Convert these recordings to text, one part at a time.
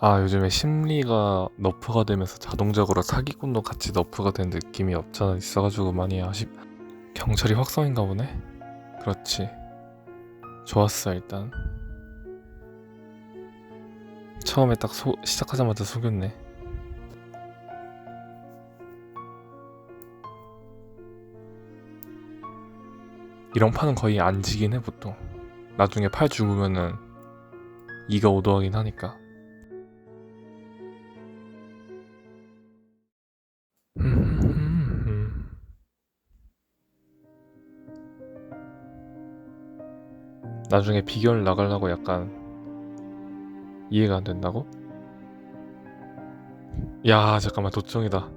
아, 요즘에 심리가 너프가 되면서 자동적으로 사기꾼도 같이 너프가 된 느낌이 없잖아 있어가지고 많이 아쉽. 경찰이 확성인가 보네. 그렇지. 좋았어 일단. 처음에 딱 소, 시작하자마자 속였네. 이런 판은 거의 안 지긴 해 보통. 나중에 팔 죽으면은 이가 오도하긴 하니까. 나중에 비결 나가려고 약간 이해가 안 된다고? 야 잠깐만. 도청이다.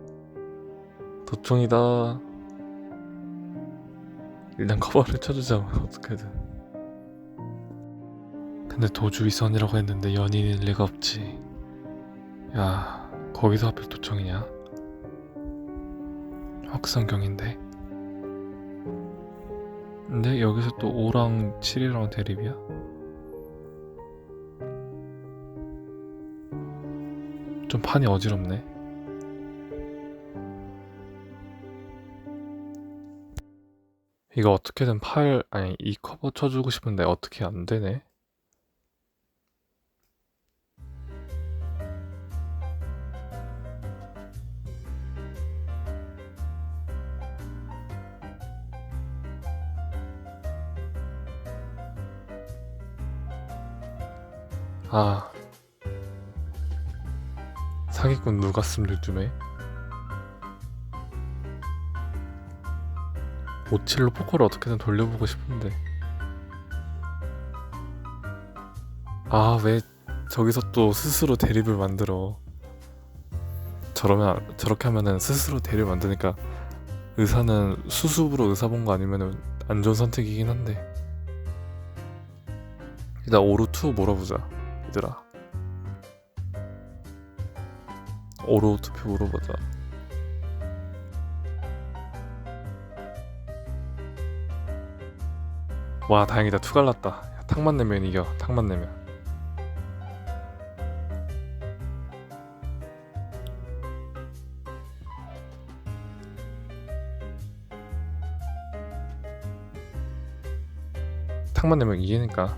도청이다. 일단 커버를 쳐주자 어떻게든. 근데 도주위선이라고 했는데 연인일 리가 없지. 야 거기서 하필 도청이냐? 확성경인데 여기서 또 5랑 7이랑 대립이야? 좀 판이 어지럽네 이거 어떻게든 팔 아니 이 커버 쳐주고 싶은데 어떻게 안 되네 아. 사기꾼 누가 씀 요즘에? 오칠로 포커를 어떻게든 돌려보고 싶은데. 아 왜 저기서 또 스스로 대립을 만들어? 저러면 저렇게 하면은 스스로 대립 만드니까 의사는 수습으로 의사 본 거 아니면은 안 좋은 선택이긴 한데. 일단 오루 2 몰아보자 얘들아. 오로 투표 물어보자. 와 다행이다. 투 갈랐다. 야, 탁만 내면 이겨. 탁만 내면. 탁만 내면 이기니까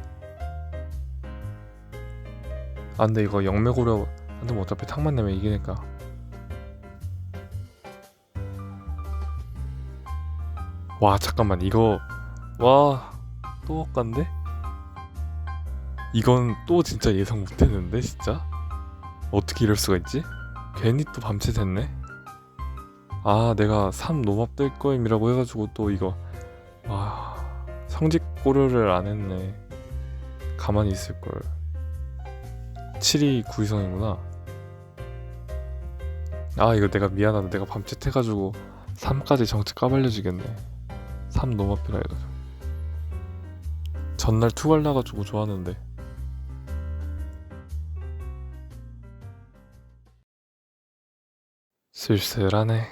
아 근데 이거 영매고려 뭐 어차피 탁만 내면 이기니까 와 잠깐만 이거 와또 엇간데? 이건 또 진짜 예상 못했는데 진짜? 어떻게 이럴 수가 있지? 괜히 또 밤새 됐네? 아 내가 3 노맙 될 거임이라고 해가지고 또 이거 와 성직 고려를 안 했네 가만히 있을걸 7이 구이성이구나. 아 이거 내가 미안하다. 내가 밤짓 해가지고 3까지 정치 까발려지겠네. 3 너무 앞이라 해가지고 전날 투갈 나가지고 좋았는데. 쓸쓸하네.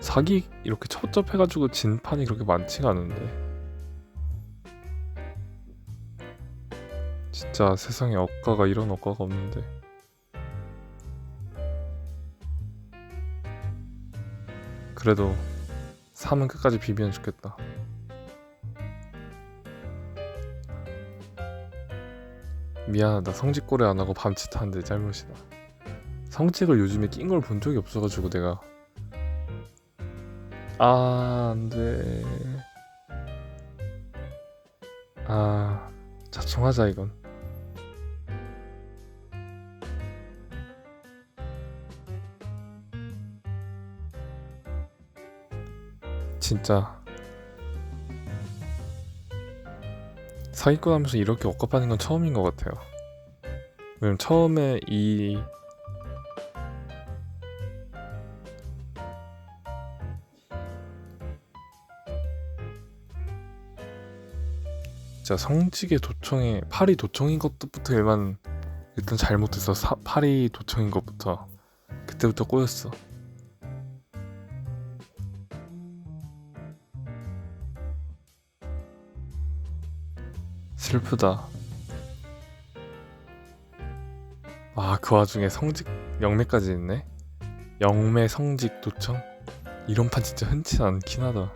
사기 이렇게 첩첩해가지고 진 판이 그렇게 많지가 않은데 진짜 세상에 억가가 이런 억가가 없는데. 그래도 3은 끝까지 비비면 좋겠다. 미안하다. 성직고래 안 하고 밤짓 하는 데 잘못이다. 성직을 요즘에 낀 걸 본 적이 없어가지고 내가. 아 안돼. 아 자청하자 이건 진짜 사기꾼 하면서 이렇게 억압하는 건 처음인 것 같아요. 왜냐면 처음에 이 진짜 성직의 도청에 팔이 도청인 것부터 일단 일단 잘못해서 사, 팔이 도청인 것부터 그때부터 꼬였어. 슬프다. 아, 그 와중에 성직 영매까지 있네. 영매 성직 도청? 이런 판 진짜 흔치 않긴 하다.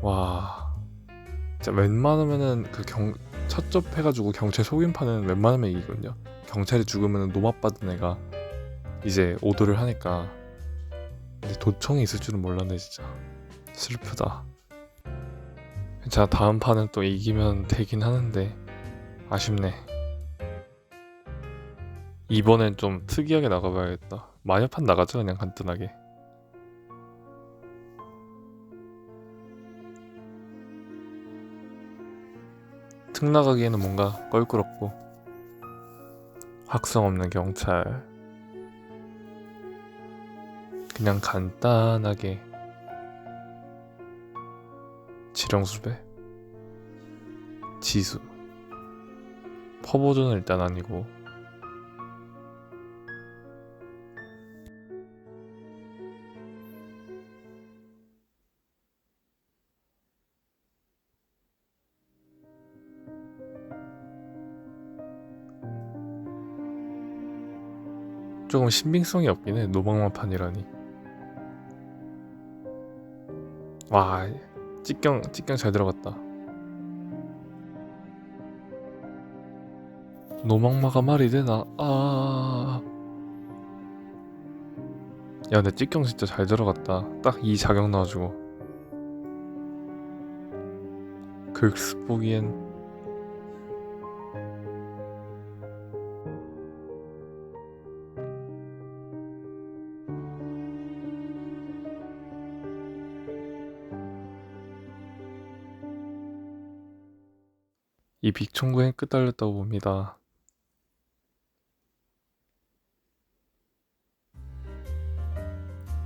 와. 진짜 웬만하면은 그 경, 첫 접 해가지고 경찰 속임판은 웬만하면 이기거든요. 경찰이 죽으면 노맛 받은 애가 이제 오도를 하니까. 근데 도청이 있을 줄은 몰랐네, 진짜. 슬프다. 자, 다음 판은 또 이기면 되긴 하는데, 아쉽네. 이번엔 좀 특이하게 나가봐야겠다. 마녀판 나가죠, 그냥 간단하게. 특 나가기에는 뭔가 껄끄럽고 확성 없는 경찰. 그냥 간단하게 지령수배? 지수. 퍼버전은 일단 아니고. 조금 신빙성이 없긴 해 노방마판이라니. 와 찌경 찌경 잘 들어갔다. 노망마가 말이 되나? 아. 야 근데 찌경 진짜 잘 들어갔다. 딱 이 자격 나와주고. 극스 보기엔 이 빅청구엔 끄달렸다고 봅니다.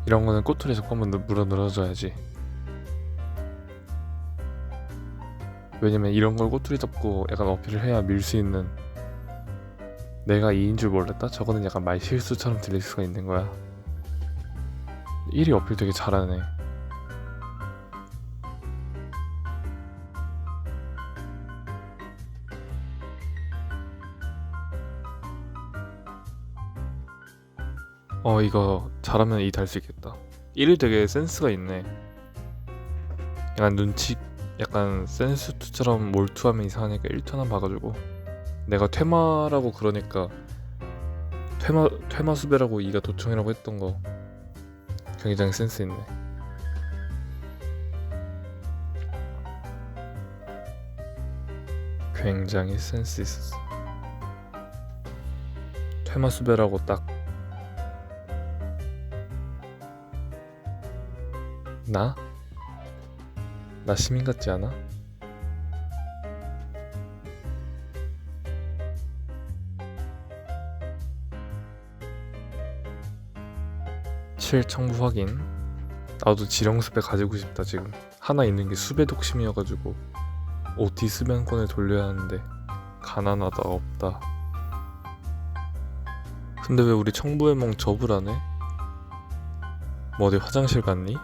이런 거는 꼬투리 잡고 한번 물어 늘어줘야지. 왜냐면 이런 걸 꼬투리 잡고 약간 어필을 해야 밀 수 있는 내가 2인 줄 몰랐다? 저거는 약간 말 실수처럼 들릴 수가 있는 거야. 1위 어필 되게 잘하네. 어 이거 잘하면 이 달 수 있겠다. 1위 되게 센스가 있네. 약간 눈치 약간 센스2처럼 몰투하면 이상하니까 1턴 봐가지고. 내가 퇴마라고 그러니까 퇴마 퇴마 수배라고 이가 도청이라고 했던 거 굉장히 센스 있네. 굉장히 센스 있었어. 퇴마 수배라고 딱 나? 나 시민 같지 않아? 실 청부 확인 나도 지령수배 가지고 싶다 지금 하나 있는 게 수배 독심이어가지고 OT 수면권을 돌려야 하는데 가난하다 없다 근데 왜 우리 청부의몽 접을 안 해? 뭐 어디 화장실 갔니?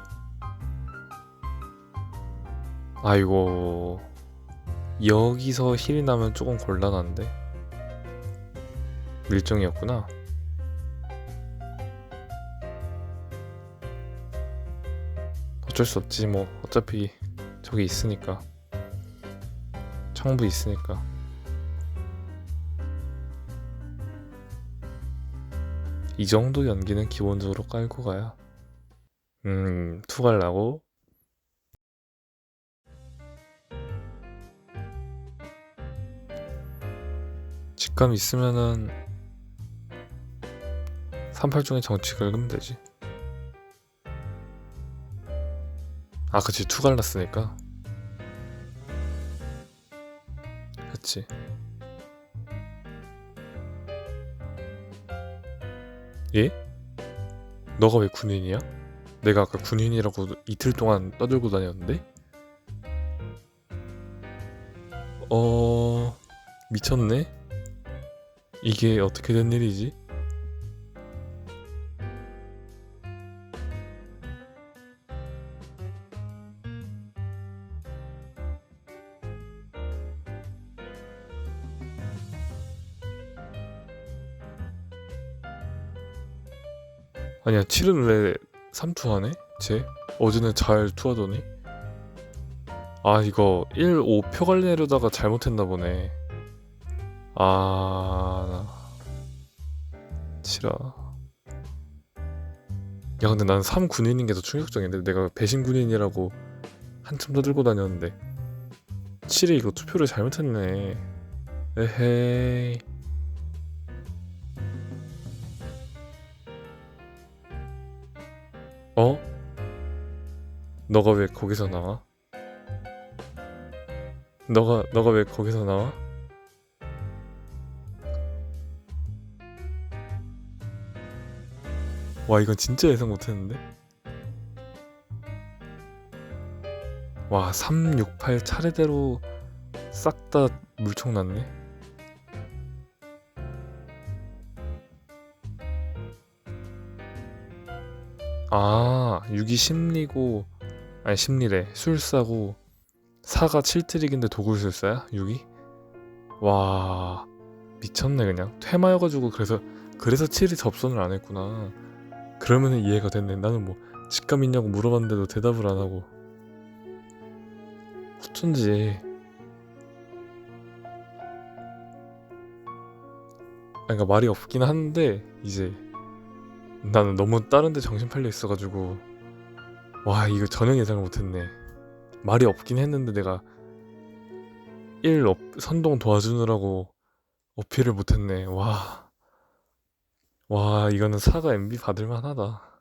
아이고. 여기서 힐이 나면 조금 곤란한데? 밀정이었구나. 어쩔 수 없지 뭐. 어차피 저기 있으니까. 청부 있으니까. 이 정도 연기는 기본적으로 깔고 가야. 음 투갈라고 직감 있으면은 38 중에 정치 긁으면 되지 아 그치 투 갈랐으니까 그치 예? 너가 왜 군인이야? 내가 아까 군인이라고 이틀 동안 떠들고 다녔는데? 어... 미쳤네? 이게 어떻게 된 일이지? 아니야 7은 왜 3투 하네? 쟤? 어제는 잘 투하더니 아 이거 1, 5 표갈내려다가 잘못했나 보네 아... 치라 야 근데 난 3 군인인 게 더 충격적인데 내가 배신 군인이라고 한참 더 들고 다녔는데 7이 이거 투표를 잘못했네 에헤이 어? 너가 왜 거기서 나와? 너가 너가 왜 거기서 나와? 와 이건 진짜 예상 못했는데? 와 3, 6, 8 차례대로 싹 다 물총 났네 아 6이 심리고 아니 심리래 술사고 4가 7트릭인데 도굴술사야? 6이? 와 미쳤네 그냥 퇴마여가지고 그래서 그래서 7이 접선을 안 했구나 그러면은 이해가 됐네. 나는 뭐 직감 있냐고 물어봤는데도 대답을 안 하고. 어쩐지. 아, 그러니까 말이 없긴 한데 이제 나는 너무 다른 데 정신 팔려 있어가지고 와 이거 전혀 예상을 못했네. 말이 없긴 했는데 내가 1 업, 선동 도와주느라고 어필을 못했네. 와 와 이거는 사과 MB 받을 만 하다